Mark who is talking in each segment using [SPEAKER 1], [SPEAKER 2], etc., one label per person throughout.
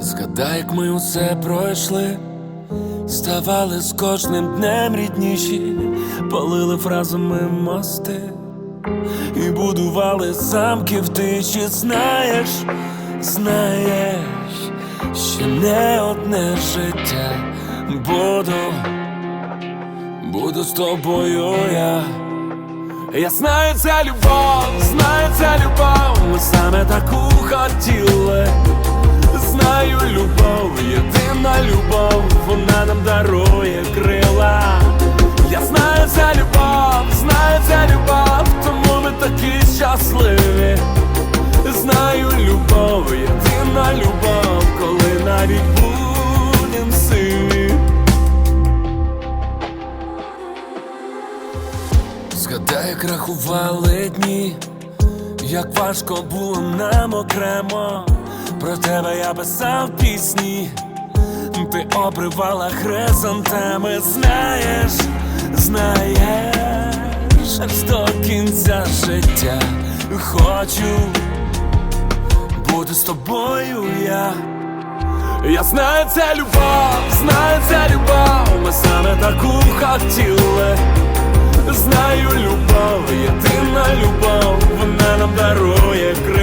[SPEAKER 1] Згадай, як ми усе пройшли, ставали з кожним днем рідніші, палили фразами мости і будували замки в тиші. Знаєш, знаєш, ще не одне життя буду, буду з тобою я. Я знаю, це любов, знаю, це любов, ми саме таку хотіли. Щасливі. Знаю любов, єдина любов, коли навіть будем сиві. Згадай, як рахували дні, як важко було нам окремо. Про тебе я писав пісні, ти обривала хризантеми, знаєш, знаєш, до кінця життя хочу бути з тобою я. Я знаю, це любов, знаю, це любов, ми саме таку хотіли. Знаю любов, єдина любов, вона нам дарує крила.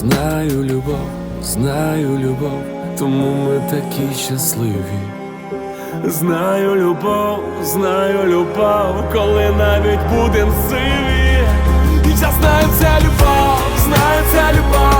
[SPEAKER 1] Знаю любов, знаю любов, тому ми такі щасливі. Знаю любов, знаю любов, коли навіть будем сиві. Я знаю це любов, знаю це любов,